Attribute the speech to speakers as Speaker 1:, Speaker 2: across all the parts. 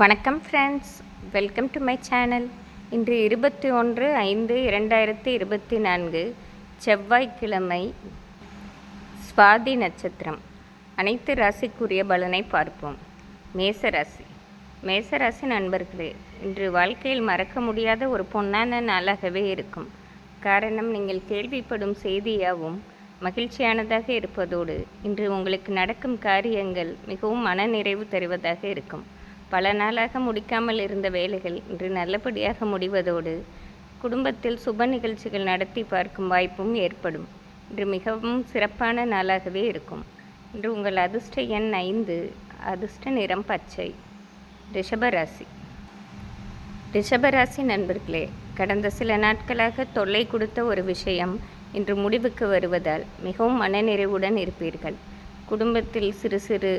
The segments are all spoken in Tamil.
Speaker 1: வணக்கம் friends welcome to my channel இன்று இருபத்தி ஒன்று ஐந்து இரண்டாயிரத்தி இருபத்தி நான்கு செவ்வாய்க்கிழமை சுவாதி நட்சத்திரம். அனைத்து ராசிக்குரிய பலனை பார்ப்போம். மேசராசி மேசராசி நண்பர்களே இன்று வாழ்க்கையில் மறக்க முடியாத ஒரு பொன்னான நாளாகவே இருக்கும். காரணம் நீங்கள் கேள்விப்படும் செய்தியாகவும் மகிழ்ச்சியானதாக இருப்பதோடு இன்று உங்களுக்கு நடக்கும் காரியங்கள் மிகவும் மனநிறைவு தருவதாக இருக்கும். பல நாளாக முடிக்காமல் இருந்த வேலைகள் இன்று நல்லபடியாக முடிவதோடு குடும்பத்தில் சுப நிகழ்ச்சிகள் நடத்தி பார்க்கும் வாய்ப்பும் ஏற்படும். இன்று மிகவும் சிறப்பான நாளாகவே இருக்கும். இன்று உங்கள் அதிர்ஷ்ட எண் ஐந்து அதிர்ஷ்ட நிறம் பச்சை. ரிஷபராசி. ரிஷபராசி நண்பர்களே கடந்த சில நாட்களாக தொல்லை கொடுத்த ஒரு விஷயம் இன்று முடிவுக்கு வருவதால் மிகவும் மனநிறைவுடன் இருப்பீர்கள். குடும்பத்தில் சிறு சிறு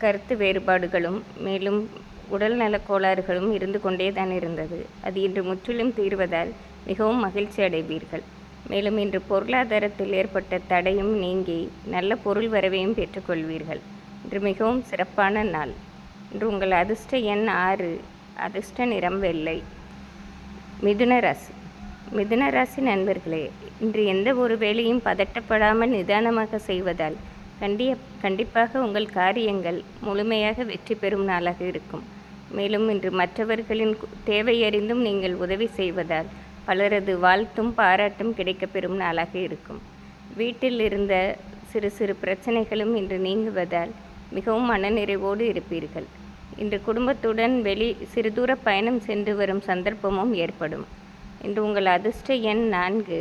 Speaker 1: கருத்து வேறுபாடுகளும் மேலும் உடல்நலக் கோளாறுகளும் இருந்து கொண்டே தான் இருந்தது. அது இன்று முற்றிலும் தீர்வதால் மிகவும் மகிழ்ச்சி அடைவீர்கள். மேலும் இன்று பொருளாதாரத்தில் ஏற்பட்ட தடையும் நீங்கி நல்ல பொருள் வரவையும் பெற்றுக்கொள்வீர்கள் இன்று மிகவும் சிறப்பான நாள். இன்று உங்கள் அதிர்ஷ்ட எண் ஆறு அதிர்ஷ்ட நிறம் வெள்ளை. மிதுன ராசி. மிதுன ராசி நண்பர்களே இன்று எந்த ஒரு வேலையும் பதட்டப்படாமல் நிதானமாக செய்வதால் கண்டிய கண்டிப்பாக உங்கள் காரியங்கள் முழுமையாக வெற்றி பெறும் நாளாக இருக்கும். மேலும் இன்று மற்றவர்களின் தேவையறிந்தும் நீங்கள் உதவி செய்வதால் பலரது வாழ்த்தும் பாராட்டும் கிடைக்கப்பெறும் நாளாக இருக்கும். வீட்டில் இருந்த சிறு சிறு பிரச்சனைகளும் இன்று நீங்குவதால் மிகவும் மனநிறைவோடு இருப்பீர்கள். இன்று குடும்பத்துடன் வெளி சிறு தூர பயணம் சென்று வரும் சந்தர்ப்பமும் ஏற்படும். இன்று உங்கள் அதிர்ஷ்ட எண் நான்கு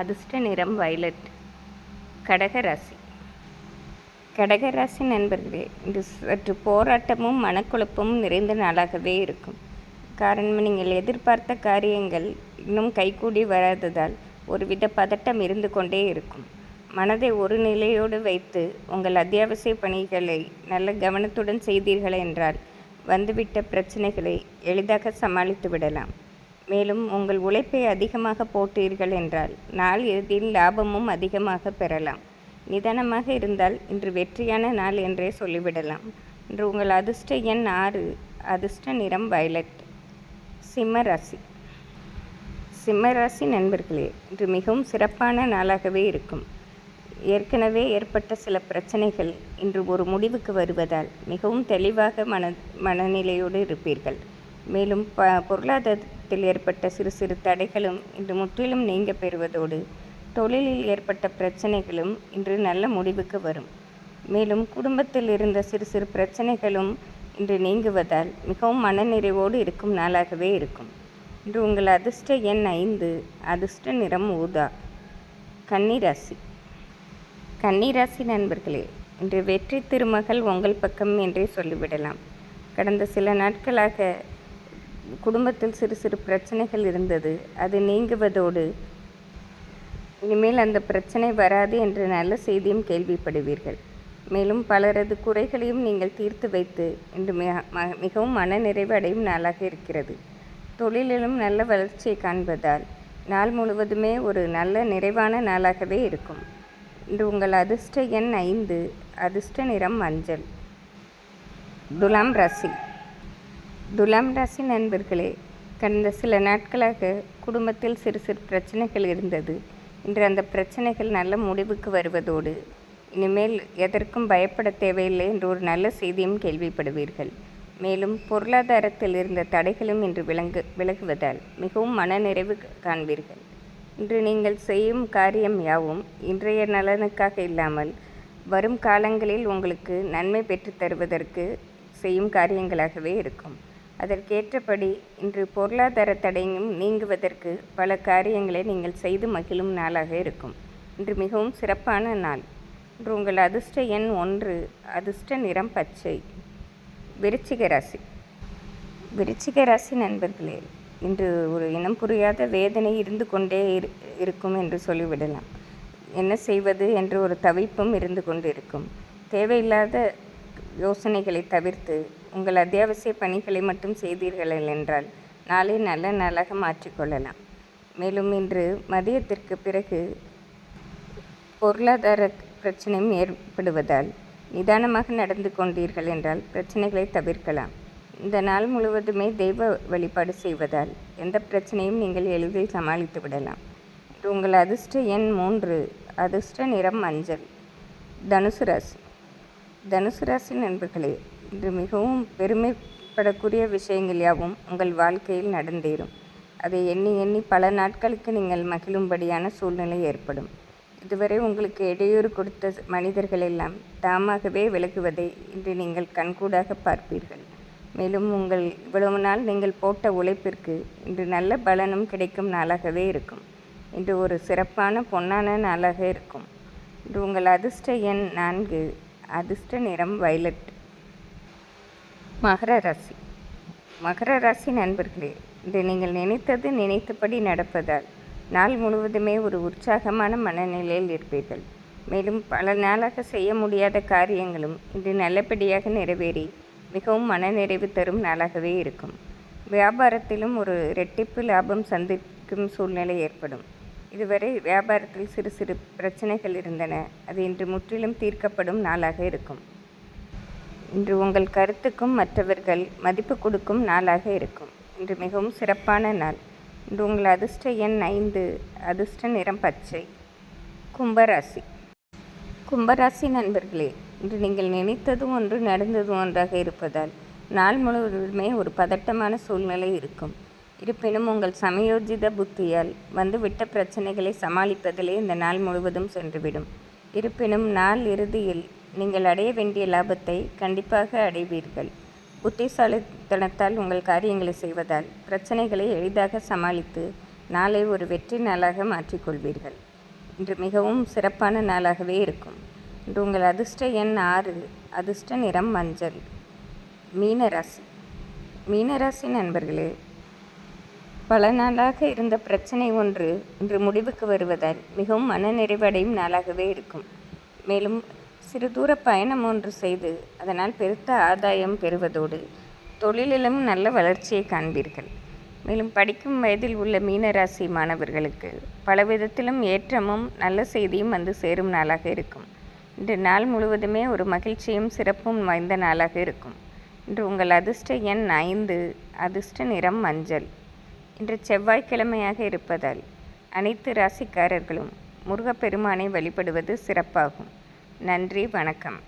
Speaker 1: அதிர்ஷ்ட நிறம் வயலட் கடகராசி கடகராசி நண்பர்களே இன்று சற்று போராட்டமும் மனக்குழப்பமும் நிறைந்த நாளாகவே இருக்கும். காரணம் நீங்கள் எதிர்பார்த்த காரியங்கள் இன்னும் கைகூடி வராததால் ஒருவித பதட்டம் இருந்து கொண்டே இருக்கும். மனதை ஒரு நிலையோடு வைத்து உங்கள் அத்தியாவசிய பணிகளை நல்ல கவனத்துடன் செய்தீர்கள் என்றால் வந்துவிட்ட பிரச்சனைகளை எளிதாக சமாளித்து விடலாம். மேலும் உங்கள் உழைப்பை அதிகமாக போட்டீர்கள் என்றால் நாள் இறுதியில் லாபமும் அதிகமாக பெறலாம். நிதானமாக இருந்தால் இன்று வெற்றியான நாள் என்றே சொல்லிவிடலாம். இன்று உங்கள் அதிர்ஷ்ட எண் ஆறு அதிர்ஷ்ட நிறம் வயலட். சிம்ம ராசி. சிம்ம ராசி நண்பர்களே இன்று மிகவும் சிறப்பான நாளாகவே இருக்கும். ஏற்கனவே ஏற்பட்ட சில பிரச்சனைகள் இன்று ஒரு முடிவுக்கு வருவதால் மிகவும் தெளிவாக மன மனநிலையோடு இருப்பீர்கள். மேலும் ப பொருளாதாரத்தில் ஏற்பட்ட சிறு சிறு தடைகளும் இன்று முற்றிலும் நீங்க பெறுவதோடு தொழிலில் ஏற்பட்ட பிரச்சனைகளும் இன்று நல்ல முடிவுக்கு வரும். மேலும் குடும்பத்தில் இருந்த சிறு சிறு பிரச்சனைகளும் இன்று நீங்குவதால் மிகவும் மனநிறைவோடு இருக்கும் நாளாகவே இருக்கும். இன்று உங்கள் அதிர்ஷ்ட எண் ஐந்து அதிர்ஷ்ட நிறம் ஊதா கன்னிராசி. கன்னிராசி நண்பர்களே இன்று வெற்றி திருமகள் உங்கள் பக்கம் என்றே சொல்லிவிடலாம். கடந்த சில நாட்களாக குடும்பத்தில் சிறு சிறு பிரச்சனைகள் இருந்தது. அது நீங்குவதோடு இனிமேல் அந்த பிரச்சனை வராது என்ற நல்ல செய்தியும் கேள்விப்படுவீர்கள். மேலும் பலரது குறைகளையும் நீங்கள் தீர்த்து வைத்து இன்று மிக- ம- மிகவும் மனநிறைவு அடையும் நாளாக இருக்கிறது. தொழிலிலும் நல்ல வளர்ச்சியை காண்பதால் நாள் முழுவதுமே ஒரு நல்ல நிறைவான நாளாகவே இருக்கும். இன்று உங்கள் அதிர்ஷ்ட எண் ஐந்து அதிர்ஷ்ட நிறம் மஞ்சள். துலாம் ராசி. துலாம் ராசி நண்பர்களே கடந்த சில நாட்களாக குடும்பத்தில் சிறு சிறு பிரச்சனைகள் இருந்தது. இன்று அந்த பிரச்சனைகள் நல்ல முடிவுக்கு வருவதோடு இனிமேல் எதற்கும் பயப்பட தேவையில்லை என்று ஒரு நல்ல செய்தியும் கேள்விப்படுவீர்கள். மேலும் பொருளாதாரத்தில் இருந்த தடைகளும் இன்று விளங்கு விலகுவதால் மிகவும் மனநிறைவு காண்பீர்கள். இன்று நீங்கள் செய்யும் காரியம் யாவும் இன்றைய நலனுக்காக இல்லாமல் வரும் காலங்களில் உங்களுக்கு நன்மை பெற்றுத் தருவதற்கு செய்யும் காரியங்களாகவே இருக்கும். அதற்கேற்றபடி இன்று பொருளாதார தடையும் நீங்குவதற்கு பல காரியங்களை நீங்கள் செய்து மகிழும் நாளாக இருக்கும். இன்று மிகவும் சிறப்பான நாள். இன்று உங்கள் அதிர்ஷ்ட எண் ஒன்று அதிர்ஷ்ட நிறம் பச்சை. விருச்சிக ராசி. விருச்சிக ராசி நண்பர்களே இன்று ஒரு இனம் புரியாத வேதனை இருந்து கொண்டே இரு- இருக்கும் என்று சொல்லிவிடலாம். என்ன செய்வது என்று ஒரு தவிப்பும் இருந்து கொண்டு இருக்கும் தேவையில்லாத யோசனைகளை தவிர்த்து உங்கள் அத்தியாவசிய பணிகளை மட்டும் செய்தீர்கள் என்றால் நாளை நல்ல நாளாக மாற்றிக்கொள்ளலாம் மேலும் இன்று மதியத்திற்கு பிறகு பொருளாதார பிரச்சனையும் ஏற்படுவதால் நிதானமாக நடந்து கொண்டீர்கள் என்றால் பிரச்சனைகளை தவிர்க்கலாம். இந்த நாள் முழுவதுமே தெய்வ வழிபாடு செய்வதால் எந்த பிரச்சனையும் நீங்கள் எளிதில் சமாளித்து விடலாம். உங்கள் அதிர்ஷ்ட எண் மூன்று அதிர்ஷ்ட நிறம் மஞ்சள் தனுசு ராசி. தனுசு ராசி நண்பர்களே இன்று மிகவும் பெருமைப்படக்கூடிய விஷயங்கள் யாவும் உங்கள் வாழ்க்கையில் நடந்தேறும். அதை எண்ணி எண்ணி பல நாட்களுக்கு நீங்கள் மகிழும்படியான சூழ்நிலை ஏற்படும். இதுவரை உங்களுக்கு இடையூறு கொடுத்த மனிதர்கள் எல்லாம் தாமாகவே விலகுவதை இன்று நீங்கள் கண்கூடாக பார்ப்பீர்கள். மேலும் உங்கள் இவ்வளவு நாள் நீங்கள் போட்ட உழைப்பிற்கு இன்று நல்ல பலனும் கிடைக்கும் நாளாகவே இருக்கும். இன்று ஒரு சிறப்பான பொன்னான நாளாக இருக்கும். இன்று உங்கள் அதிர்ஷ்ட எண் நான்கு அதிர்ஷ்ட நிறம் வயலட் மகர ராசி. மகர ராசி நண்பர்களே இன்று நீங்கள் நினைத்தது நினைத்தபடி நடப்பதால் நாள் முழுவதுமே ஒரு உற்சாகமான மனநிலையில் இருப்பீர்கள். மேலும் பல நாளாக செய்ய முடியாத காரியங்களும் இன்று நல்லபடியாக நிறைவேறி மிகவும் மனநிறைவு தரும் நாளாகவே இருக்கும். வியாபாரத்திலும் ஒரு ரெட்டிப்பு லாபம் சந்திக்கும் சூழ்நிலை ஏற்படும். இதுவரை வியாபாரத்தில் சிறு சிறு பிரச்சனைகள் இருந்தன. அது இன்று முற்றிலும் தீர்க்கப்படும் நாளாக இருக்கும். இன்று உங்கள் கருத்துக்கும் மற்றவர்கள் மதிப்பு கொடுக்கும் நாளாக இருக்கும். இன்று மிகவும் சிறப்பான நாள். இன்று உங்கள் அதிர்ஷ்ட எண் ஐந்து அதிர்ஷ்ட நிறம் பச்சை. கும்பராசி. கும்பராசி நண்பர்களே இன்று நீங்கள் நினைத்ததும் ஒன்று நடந்ததும் ஒன்றாக இருப்பதால் நாள் முழுவதுமே ஒரு பதட்டமான சூழ்நிலை இருக்கும். இருப்பினும் உங்கள் சமயோஜித புத்தியால் வந்துவிட்ட பிரச்சனைகளை சமாளிப்பதிலே இந்த நாள் முழுவதும் சென்றுவிடும். இருப்பினும் நாள் இறுதியில் நீங்கள் அடைய வேண்டிய லாபத்தை கண்டிப்பாக அடைவீர்கள். புத்திசாலித்தனத்தால் உங்கள் காரியங்களை செய்வதால் பிரச்சனைகளை எளிதாக சமாளித்து நாளை ஒரு வெற்றி நாளாக மாற்றிக்கொள்வீர்கள். இன்று மிகவும் சிறப்பான நாளாகவே இருக்கும். இன்று உங்கள் அதிர்ஷ்ட எண் ஆறு அதிர்ஷ்ட நிறம் மஞ்சள். மீனராசி. மீனராசி நண்பர்களே பல நாளாக இருந்த பிரச்சனை ஒன்று இன்று முடிவுக்கு வருவதால் மிகவும் மனநிறைவடையும் நாளாகவே இருக்கும். மேலும் சிறு தூர பயணம் ஒன்று செய்து அதனால் பெருத்த ஆதாயம் பெறுவதோடு தொழிலிலும் நல்ல வளர்ச்சியை காண்பீர்கள். மேலும் படிக்கும் வயதில் உள்ள மீனராசி மாணவர்களுக்கு பல விதத்திலும் ஏற்றமும் நல்ல செய்தியும் வந்து சேரும் நாளாக இருக்கும். இன்று நாள் முழுவதுமே ஒரு மகிழ்ச்சியும் சிறப்பும் வாய்ந்த நாளாக இருக்கும். இன்று உங்கள் அதிர்ஷ்ட எண் ஐந்து அதிர்ஷ்ட நிறம் மஞ்சள். இன்று செவ்வாய்க்கிழமையாக இருப்பதால் அனைத்து ராசிக்காரர்களும் முருகப்பெருமானை வழிபடுவது சிறப்பாகும். நன்றி வணக்கம்.